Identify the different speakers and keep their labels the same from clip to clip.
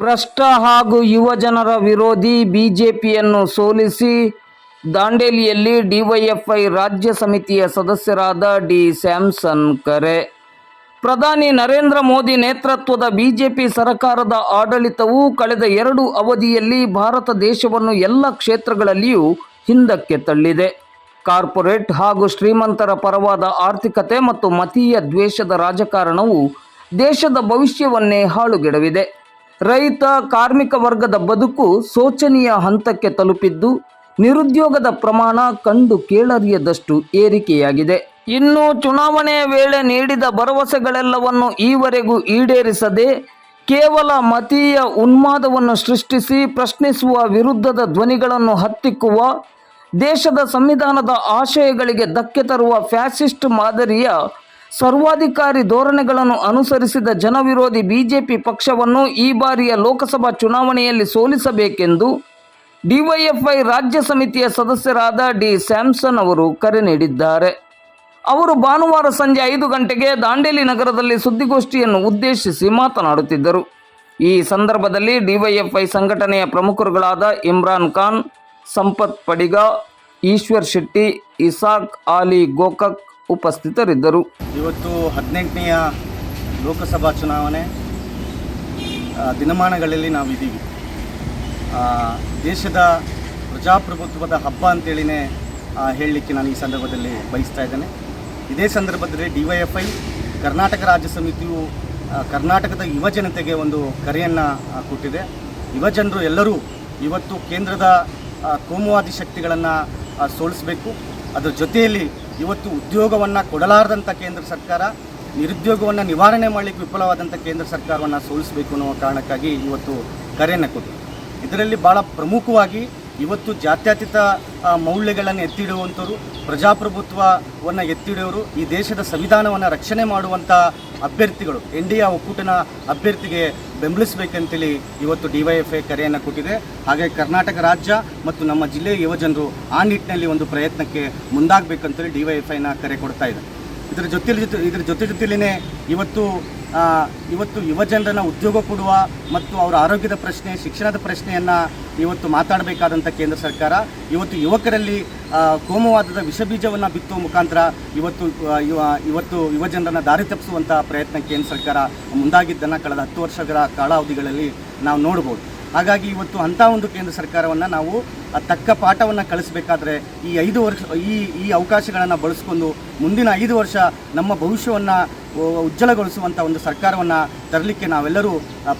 Speaker 1: ಭ್ರಷ್ಟ ಹಾಗೂ ಯುವಜನರ ವಿರೋಧಿ ಬಿಜೆಪಿಯನ್ನು ಸೋಲಿಸಿ ದಾಂಡೇಲಿಯಲ್ಲಿ ಡಿವೈಎಫ್ಐ ರಾಜ್ಯ ಸಮಿತಿಯ ಸದಸ್ಯರಾದ ಡಿ ಸ್ಯಾಮ್ಸನ್ ಕರೆ. ಪ್ರಧಾನಿ ನರೇಂದ್ರ ಮೋದಿ ನೇತೃತ್ವದ ಬಿಜೆಪಿ ಸರ್ಕಾರದ ಆಡಳಿತವು ಕಳೆದ ಎರಡು ಅವಧಿಯಲ್ಲಿ ಭಾರತ ದೇಶವನ್ನು ಎಲ್ಲ ಕ್ಷೇತ್ರಗಳಲ್ಲಿಯೂ ಹಿಂದಕ್ಕೆ ತಳ್ಳಿದೆ. ಕಾರ್ಪೊರೇಟ್ ಹಾಗೂ ಶ್ರೀಮಂತರ ಪರವಾದ ಆರ್ಥಿಕತೆ ಮತ್ತು ಮತೀಯ ದ್ವೇಷದ ರಾಜಕಾರಣವು ದೇಶದ ಭವಿಷ್ಯವನ್ನೇ ಹಾಳುಗೆಡವಿದೆ. ರೈತ ಕಾರ್ಮಿಕ ವರ್ಗದ ಬದುಕು ಶೋಚನೀಯ ಹಂತಕ್ಕೆ ತಲುಪಿದ್ದು ನಿರುದ್ಯೋಗದ ಪ್ರಮಾಣ ಕಂಡು ಕೇಳರಿಯದಷ್ಟು ಏರಿಕೆಯಾಗಿದೆ. ಇನ್ನು ಚುನಾವಣೆಯ ವೇಳೆ ನೀಡಿದ ಭರವಸೆಗಳೆಲ್ಲವನ್ನು ಈವರೆಗೂ ಈಡೇರಿಸದೆ ಕೇವಲ ಮತೀಯ ಉನ್ಮಾದವನ್ನು ಸೃಷ್ಟಿಸಿ ಪ್ರಶ್ನಿಸುವ ವಿರುದ್ಧದ ಧ್ವನಿಗಳನ್ನು ಹತ್ತಿಕ್ಕುವ ದೇಶದ ಸಂವಿಧಾನದ ಆಶಯಗಳಿಗೆ ಧಕ್ಕೆ ತರುವ ಫ್ಯಾಸಿಸ್ಟ್ ಮಾದರಿಯ ಸರ್ವಾಧಿಕಾರಿ ಧೋರಣೆಗಳನ್ನು ಅನುಸರಿಸಿದ ಜನವಿರೋಧಿ ಬಿಜೆಪಿ ಪಕ್ಷವನ್ನು ಈ ಬಾರಿಯ ಲೋಕಸಭಾ ಚುನಾವಣೆಯಲ್ಲಿ ಸೋಲಿಸಬೇಕೆಂದು ಡಿವೈಎಫ್ಐ ರಾಜ್ಯ ಸಮಿತಿಯ ಸದಸ್ಯರಾದ ಡಿ ಸ್ಯಾಮ್ಸನ್ ಅವರು ಕರೆ ನೀಡಿದ್ದಾರೆ. ಅವರು ಭಾನುವಾರ ಸಂಜೆ ಐದು ಗಂಟೆಗೆ ದಾಂಡೇಲಿ ನಗರದಲ್ಲಿ ಸುದ್ದಿಗೋಷ್ಠಿಯನ್ನು ಉದ್ದೇಶಿಸಿ ಮಾತನಾಡುತ್ತಿದ್ದರು. ಈ ಸಂದರ್ಭದಲ್ಲಿ ಡಿವೈಎಫ್ಐ ಸಂಘಟನೆಯ ಪ್ರಮುಖರುಗಳಾದ ಇಮ್ರಾನ್ ಖಾನ್, ಸಂಪತ್ ಪಡಿಗ, ಈಶ್ವರ್ ಶೆಟ್ಟಿ, ಇಸಾಕ್ ಆಲಿ ಗೋಕಕ್ ಉಪಸ್ಥಿತರಿದ್ದರು.
Speaker 2: ಇವತ್ತು ಹದಿನೆಂಟನೆಯ ಲೋಕಸಭಾ ಚುನಾವಣೆ ದಿನಮಾನಗಳಲ್ಲಿ ನಾವಿದ್ದೀವಿ. ಆ, ದೇಶದ ಪ್ರಜಾಪ್ರಭುತ್ವದ ಹಬ್ಬ ಅಂತೇಳಿನೇ ಹೇಳಲಿಕ್ಕೆ ನಾನು ಈ ಸಂದರ್ಭದಲ್ಲಿ ಬಯಸ್ತಾ ಇದ್ದೇನೆ. ಇದೇ ಸಂದರ್ಭದಲ್ಲಿ D Y F I Karnataka ರಾಜ್ಯ ಸಮಿತಿಯು ಕರ್ನಾಟಕದ ಯುವ ಜನತೆಗೆ ಒಂದು ಕರೆಯನ್ನು ಕೊಟ್ಟಿದೆ. ಯುವ ಜನರು ಎಲ್ಲರೂ ಇವತ್ತು ಕೇಂದ್ರದ ಕೋಮುವಾದಿ ಶಕ್ತಿಗಳನ್ನು ಸೋಲಿಸಬೇಕು. ಅದರ ಜೊತೆಯಲ್ಲಿ ಇವತ್ತು ಉದ್ಯೋಗವನ್ನು ಕೊಡಲಾರದಂಥ ಕೇಂದ್ರ ಸರ್ಕಾರ, ನಿರುದ್ಯೋಗವನ್ನು ನಿವಾರಣೆ ಮಾಡಲಿಕ್ಕೆ ವಿಫಲವಾದಂಥ ಕೇಂದ್ರ ಸರ್ಕಾರವನ್ನು ಸೋಲಿಸಬೇಕು ಅನ್ನೋ ಕಾರಣಕ್ಕಾಗಿ ಇವತ್ತು ಕರೆಯನ್ನು ಕೊಟ್ಟು ಇದರಲ್ಲಿ ಭಾಳ ಪ್ರಮುಖವಾಗಿ ಇವತ್ತು ಜಾತ್ಯತೀತ ಮೌಲ್ಯಗಳನ್ನು ಎತ್ತಿಡುವಂಥವ್ರು, ಪ್ರಜಾಪ್ರಭುತ್ವವನ್ನು ಎತ್ತಿಡುವವರು ಈ ದೇಶದ ಸಂವಿಧಾನವನ್ನು ರಕ್ಷಣೆ ಮಾಡುವಂಥ ಅಭ್ಯರ್ಥಿಗಳು, ಎನ್ ಡಿ ಎ ಒಕ್ಕೂಟನ ಅಭ್ಯರ್ಥಿಗೆ ಬೆಂಬಲಿಸಬೇಕಂತೇಳಿ ಇವತ್ತು ಡಿ ವೈ ಎಫ್ ಐ ಕರೆಯನ್ನು ಕೊಟ್ಟಿದೆ. ಹಾಗೆ ಕರ್ನಾಟಕ ರಾಜ್ಯ ಮತ್ತು ನಮ್ಮ ಜಿಲ್ಲೆಯ ಯುವಜನರು ಆ ನಿಟ್ಟಿನಲ್ಲಿ ಒಂದು ಪ್ರಯತ್ನಕ್ಕೆ ಮುಂದಾಗಬೇಕಂತೇಳಿ ಡಿ ವೈ ಎಫ್ ಐನ ಕರೆ ಕೊಡ್ತಾ ಇದೆ ಇದರ ಜೊತೆಲಿ ಜೊತೆ ಇದರ ಜೊತೆ ಜೊತೆಲಿನೇ ಇವತ್ತು ಇವತ್ತು ಯುವ ಜನರನ್ನು ಉದ್ಯೋಗ ಕೊಡುವ ಮತ್ತು ಅವರ ಆರೋಗ್ಯದ ಪ್ರಶ್ನೆ, ಶಿಕ್ಷಣದ ಪ್ರಶ್ನೆಯನ್ನು ಇವತ್ತು ಮಾತಾಡಬೇಕಾದಂಥ ಕೇಂದ್ರ ಸರ್ಕಾರ. ಇವತ್ತು ಯುವಕರಲ್ಲಿ ಕೋಮುವಾದದ ವಿಷಬೀಜವನ್ನು ಬಿತ್ತುವ ಮುಖಾಂತರ ಇವತ್ತು ಇವತ್ತು ಯುವ ಜನರನ್ನು ದಾರಿ ತಪ್ಪಿಸುವಂಥ ಪ್ರಯತ್ನ ಕೇಂದ್ರ ಸರ್ಕಾರ ಮುಂದಾಗಿದ್ದನ್ನು ಕಳೆದ ಹತ್ತು ವರ್ಷಗಳ ಕಾಲಾವಧಿಗಳಲ್ಲಿ ನಾವು ನೋಡ್ಬೋದು. ಹಾಗಾಗಿ ಇವತ್ತು ಅಂಥ ಒಂದು ಕೇಂದ್ರ ಸರ್ಕಾರವನ್ನು ನಾವು ತಕ್ಕ ಪಾಠವನ್ನು ಕಳಿಸಬೇಕಾದ್ರೆ ಈ ಐದು ವರ್ಷ, ಈ ಈ ಅವಕಾಶಗಳನ್ನು ಬಳಸ್ಕೊಂಡು ಮುಂದಿನ ಐದು ವರ್ಷ ನಮ್ಮ ಭವಿಷ್ಯವನ್ನು ಉಜ್ವಲಗೊಳಿಸುವಂಥ ಒಂದು ಸರ್ಕಾರವನ್ನು ತರಲಿಕ್ಕೆ ನಾವೆಲ್ಲರೂ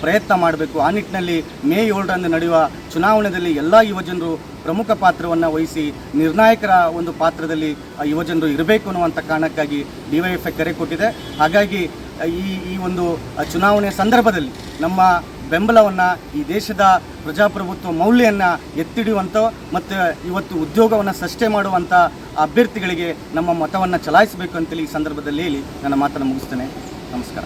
Speaker 2: ಪ್ರಯತ್ನ ಮಾಡಬೇಕು. ಆ ನಿಟ್ಟಿನಲ್ಲಿ ಮೇ ಏಳರಂದು ನಡೆಯುವ ಚುನಾವಣೆಯಲ್ಲಿ ಎಲ್ಲ ಯುವಜನರು ಪ್ರಮುಖ ಪಾತ್ರವನ್ನು ವಹಿಸಿ ನಿರ್ಣಾಯಕರ ಒಂದು ಪಾತ್ರದಲ್ಲಿ ಯುವಜನರು ಇರಬೇಕು ಅನ್ನುವಂಥ ಕಾರಣಕ್ಕಾಗಿ ಡಿ ಕರೆ ಕೊಟ್ಟಿದೆ. ಹಾಗಾಗಿ, ಈ ಈ ಒಂದು ಚುನಾವಣೆಯ ಸಂದರ್ಭದಲ್ಲಿ ನಮ್ಮ ಬೆಂಬಲವನ್ನು ಈ ದೇಶದ ಪ್ರಜಾಪ್ರಭುತ್ವ ಮೌಲ್ಯವನ್ನು ಎತ್ತಿಡಿಯುವಂಥ ಮತ್ತು ಇವತ್ತು ಉದ್ಯೋಗವನ್ನು ಸೃಷ್ಟಿ ಮಾಡುವಂಥ ಅಭ್ಯರ್ಥಿಗಳಿಗೆ ನಮ್ಮ ಮತವನ್ನು ಚಲಾಯಿಸಬೇಕು ಅಂತೇಳಿ ಈ ಸಂದರ್ಭದಲ್ಲಿ ಹೇಳಿ ನನ್ನ ಮಾತನ್ನು ಮುಗಿಸ್ತೇನೆ. ನಮಸ್ಕಾರ.